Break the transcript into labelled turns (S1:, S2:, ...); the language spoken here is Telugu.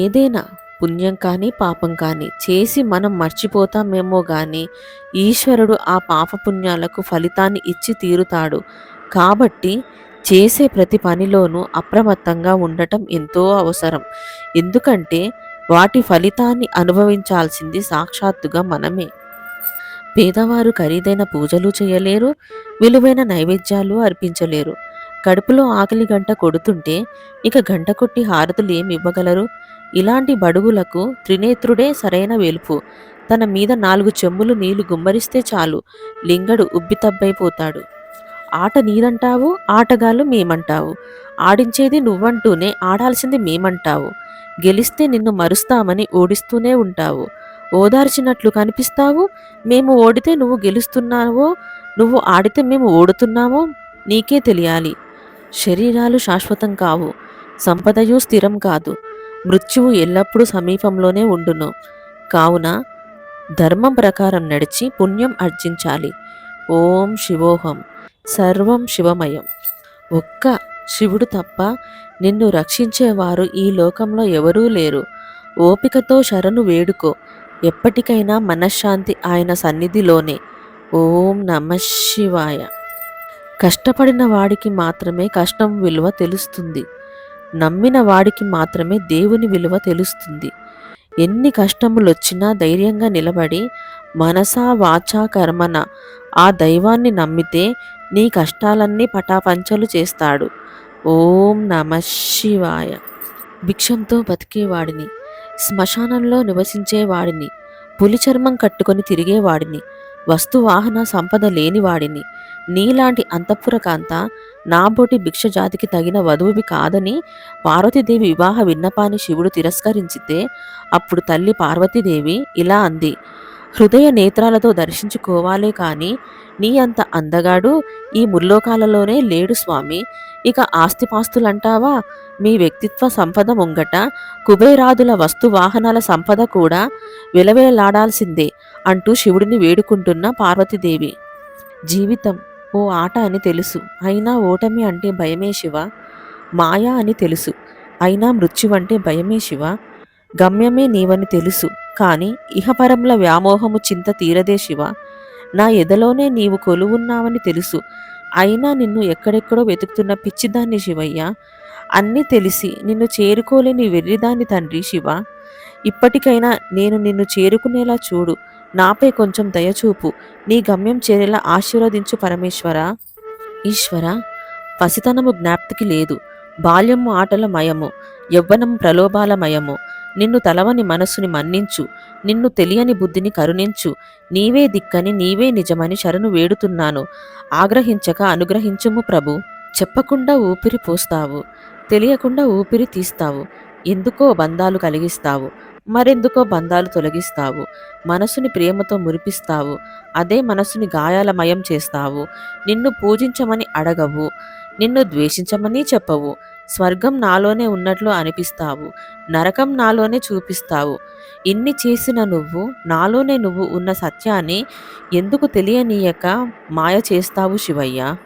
S1: ఏదైనా పుణ్యం కానీ పాపం కానీ చేసి మనం మర్చిపోతామేమో కానీ ఈశ్వరుడు ఆ పాపపుణ్యాలకు ఫలితాన్ని ఇచ్చి తీరుతాడు. కాబట్టి చేసే ప్రతి పనిలోనూ అప్రమత్తంగా ఉండటం ఎంతో అవసరం. ఎందుకంటే వాటి ఫలితాన్ని అనుభవించాల్సింది సాక్షాత్తుగా మనమే. పేదవారు ఖరీదైన పూజలు చేయలేరు విలువైన నైవేద్యాలు అర్పించలేరు. కడుపులో ఆకలి గంట కొడుతుంటే ఇక గంట కొట్టి హారతులు ఏమి ఇవ్వగలరు? ఇలాంటి బడుగులకు త్రినేత్రుడే సరైన వెలుపు. తన మీద నాలుగు చెంబులు నీళ్ళు గుమ్మరిస్తే చాలు. లింగడు ఉబ్బితబ్బైపోతాడు. ఆట నీదంటావు ఆటగాళ్ళు మేమంటావు. ఆడించేది నువ్వంటూనే ఆడాల్సింది మేమంటావు. గెలిస్తే నిన్ను మరుస్తామని ఓడిస్తూనే ఉంటావు. ఓదార్చినట్లు కనిపిస్తావు. మేము ఓడితే నువ్వు గెలుస్తున్నావో నువ్వు ఆడితే మేము ఓడుతున్నామో నీకే తెలియాలి. శరీరాలు శాశ్వతం కావు. సంపదయు స్థిరం కాదు. మృత్యువు ఎల్లప్పుడూ సమీపంలోనే ఉండును. కావున ధర్మం ప్రకారం నడిచి పుణ్యం అర్జించాలి. ఓం శివోహం. సర్వం శివమయం. ఒక్క శివుడు తప్ప నిన్ను రక్షించేవారు ఈ లోకంలో ఎవరూ లేరు. ఓపికతో శరణు వేడుకో. ఎప్పటికైనా మనశ్శాంతి ఆయన సన్నిధిలోనే. ఓం నమ శివాయ. కష్టపడిన వాడికి మాత్రమే కష్టం విలువ తెలుస్తుంది. నమ్మిన వాడికి మాత్రమే దేవుని విలువ తెలుస్తుంది. ఎన్ని కష్టములొచ్చినా ధైర్యంగా నిలబడి మనసా వాచా కర్మన ఆ దైవాన్ని నమ్మితే నీ కష్టాలన్నీ పటాపంచలు చేస్తాడు. ఓం నమ శివాయ. భిక్షంతో బతికేవాడిని శ్మశానంలో నివసించేవాడిని పులి చర్మం కట్టుకొని తిరిగేవాడిని వస్తువాహన సంపద లేనివాడిని. నీలాంటి అంతఃపురకాంత నాబోటి భిక్ష జాతికి తగిన వధువువి కాదని పార్వతీదేవి వివాహ విన్నపాన్ని శివుడు తిరస్కరించితే అప్పుడు తల్లి పార్వతీదేవి ఇలా అంది హృదయ నేత్రాలతో దర్శించుకోవాలే కాని నీ అంత అందగాడు ఈ ముల్లోకాలలోనే లేడు స్వామి. ఇక ఆస్తిపాస్తులంటావా? మీ వ్యక్తిత్వ సంపద ముంగట కుబేరాదుల వస్తు వాహనాల సంపద కూడా విలవిలలాడాల్సిందే. అంటూ శివుడిని వేడుకుంటున్న పార్వతీదేవి. జీవితం ఓ ఆట అని తెలుసు. అయినా ఓటమి అంటే భయమే శివ. మాయా అని తెలుసు. అయినా మృత్యువంటే భయమే శివ. గమ్యమే నీవని తెలుసు. కానీ ఇహపరముల వ్యామోహము చింత తీరదే శివ. నా ఎదలోనే నీవు కొలువున్నావని తెలుసు. అయినా నిన్ను ఎక్కడెక్కడో వెతుకుతున్న పిచ్చిదాన్ని శివయ్య. అన్నీ తెలిసి నిన్ను చేరుకోలేని వెర్రిదాన్ని తండ్రి శివ. ఇప్పటికైనా నేను నిన్ను చేరుకునేలా చూడు. నాపై కొంచెం దయచూపు నీ గమ్యం చేరేలా ఆశీర్వదించు పరమేశ్వర. ఈశ్వర పసితనము జ్ఞాప్తికి లేదు. బాల్యము ఆటల మయము యౌవనం ప్రలోభాల మయము. నిన్ను తలవని మనస్సుని మన్నించు. నిన్ను తెలియని బుద్ధిని కరుణించు. నీవే దిక్కని నీవే నిజమని శరణు వేడుతున్నాను. ఆగ్రహించక అనుగ్రహించుము ప్రభు. చెప్పకుండా ఊపిరి పోస్తావు. తెలియకుండా ఊపిరి తీస్తావు. ఎందుకో బంధాలు కలిగిస్తావు. మరెందుకో బంధాలు తొలగిస్తావు. మనసుని ప్రేమతో మురిపిస్తావు. అదే మనసుని గాయాలమయం చేస్తావు. నిన్ను పూజించమని అడగవు. నిన్ను ద్వేషించమని చెప్పవు. స్వర్గం నాలోనే ఉన్నట్లు అనిపిస్తావు. నరకం నాలోనే చూపిస్తావు. ఇన్ని చేసిన నువ్వు నాలోనే నువ్వు ఉన్న సత్యాన్ని ఎందుకు తెలియనీయక మాయ చేస్తావు శివయ్య?